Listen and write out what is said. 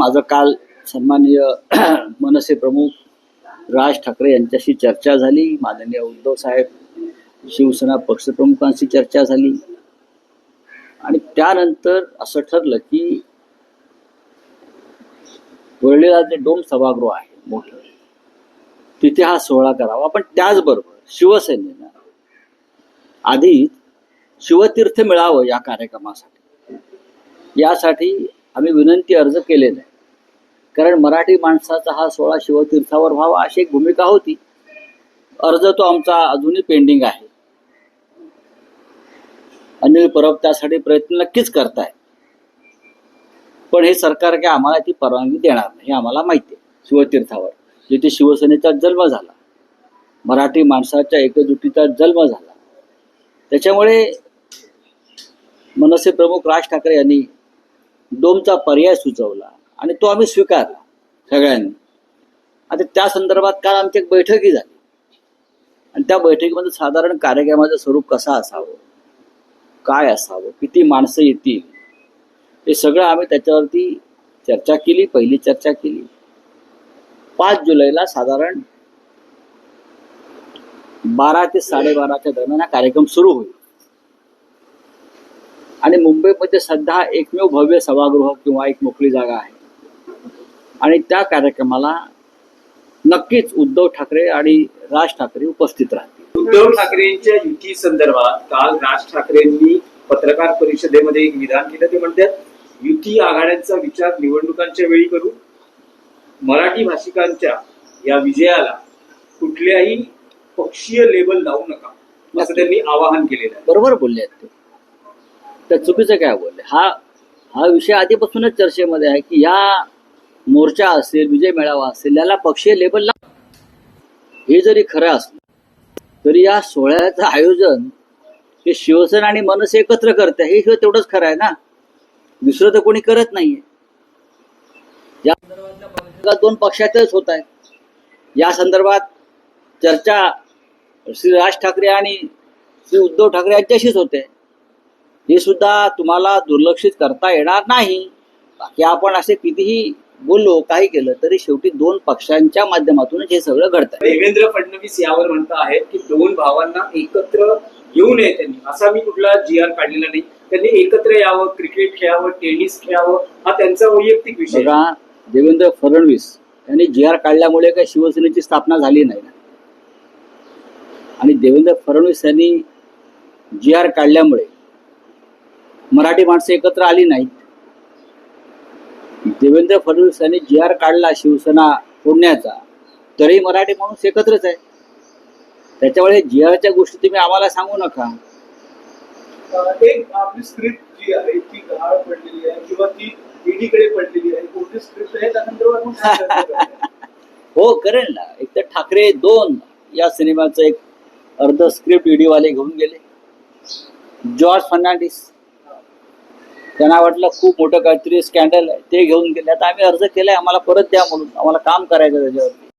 माझं काल सन्माननीय मनसे प्रमुख राज ठाकरे यांच्याशी चर्चा झाली. माननीय उद्धव साहेब शिवसेना पक्षप्रमुखांशी चर्चा झाली. आणि त्यानंतर असं ठरलं की वरळीला जे डोम सभागृह आहे मोठं. तिथे हा सोहळा करावा. पण त्याचबरोबर शिवसेनेनं आधी शिवतीर्थ मिळावं या कार्यक्रमासाठी. यासाठी आम्ही विनंती अर्ज केलेला. आहे कारण मराठी माणसाचा हा सोळा शिवतीर्थावर व्हावा अशी एक भूमिका होती. अर्ज तो आमचा अजूनही पेंडिंग आहे. अनिल परब त्यासाठी प्रयत्न नक्कीच करताय. पण हे सरकार काय आम्हाला ती परवानगी देणार नाही हे आम्हाला माहिती आहे. शिवतीर्थावर. जिथे शिवसेनेचा जन्म झाला मराठी माणसाच्या एकजुटीचा जन्म झाला. त्याच्यामुळे मनसे प्रमुख राज ठाकरे यांनी डोमचा पर्याय सुचवला. आणि तो आम्ही स्वीकारला सगळ्यांनी. आता त्या संदर्भात काल आमची एक बैठकही झाली. आणि त्या बैठकीमध्ये साधारण कार्यक्रमाचं स्वरूप कसं असावं? काय असावं? किती माणसं येतील? हे सगळं आम्ही त्याच्यावरती चर्चा केली पहिली चर्चा केली. पाच जुलैला साधारण बारा ते साडेबाराच्या दरम्यान हा कार्यक्रम सुरू होईल. आणि मुंबईमध्ये सध्या एकमेव भव्य सभागृह किंवा एक मोकळी जागा आहे. आणि त्या कार्यक्रमाला नक्कीच उद्धव ठाकरे आणि राज ठाकरे उपस्थित राहतील. उद्धव ठाकरेंच्या युती संदर्भात काल राज ठाकरेंनी पत्रकार परिषदेमध्ये एक विधान केलं. ते म्हणतात युती आघाड्यांचा विचार निवडणुकांच्या वेळी करू. मराठी भाषिकांच्या या विजयाला कुठल्याही पक्षीय लेबल लावू नका. असं त्यांनी आवाहन केलेलं आहे. बरोबर बोलले आहेत ते. त्या चुकीचं काय बोलले? हा हा विषय आधीपासूनच चर्चेमध्ये आहे की या मोर्चा असेल विजय मेळावा असेल याला पक्षीय लेबल ला हे जरी खरं असलं तरी या सोहळ्याचं आयोजन हे शिवसेना आणि मनसे एकत्र करते हे शिवाय तेवढंच खरं आहे ना? दुसरं तर कोणी करत नाहीये. या संदर्भातल्या दोन पक्षातच होत आहेत. या संदर्भात चर्चा श्री राज ठाकरे आणि श्री उद्धव ठाकरे यांच्याशीच होते. हे सुद्धा तुम्हाला दुर्लक्षित करता येणार नाही. बाकी आपण असे कितीही बोललो काही केलं तरी शेवटी दोन पक्षांच्या माध्यमातूनच हे सगळं घडतं देवेंद्र फडणवीस यावर म्हणत आहेत की दोन भावांना एकत्र येऊ नये त्यांनी. असा मी कुठला जी आर काढलेला नाही. त्यांनी एकत्र यावं क्रिकेट खेळावं टेनिस खेळावं हा त्यांचा वैयक्तिक विषय देवेंद्र फडणवीस यांनी जी आर काढल्यामुळे काही शिवसेनेची स्थापना झाली नाही. ना आणि देवेंद्र फडणवीस यांनी जी आर काढल्यामुळे मराठी माणसं एकत्र आली नाहीत. देवेंद्र फडणवीस यांनी जी आर काढला शिवसेना फोडण्याचा तरी मराठी माणूस एकत्रच आहे. त्याच्यामुळे जी आरच्या गोष्टी तुम्ही आम्हाला सांगू नका. एक आपली स्क्रिप्ट जी आहे ती गहाळ पडलेली आहे किंवा ती ईडी कडे पडलेली आहे. कोणती स्क्रिप्ट आहे त्या संदर्भात आपण काय चर्चा करूया? हो करेल ना. एक तर ठाकरे दोन या सिनेमाचं एक अर्ध स्क्रिप्ट वाले घेऊन गेले. जॉर्ज फर्नांडिस त्यांना वाटलं खूप मोठं काहीतरी स्कॅन्डल आहे. ते घेऊन गेले. आता आम्ही अर्ज केलाय आम्हाला परत द्या म्हणून. आम्हाला काम करायचं त्याच्यावरती.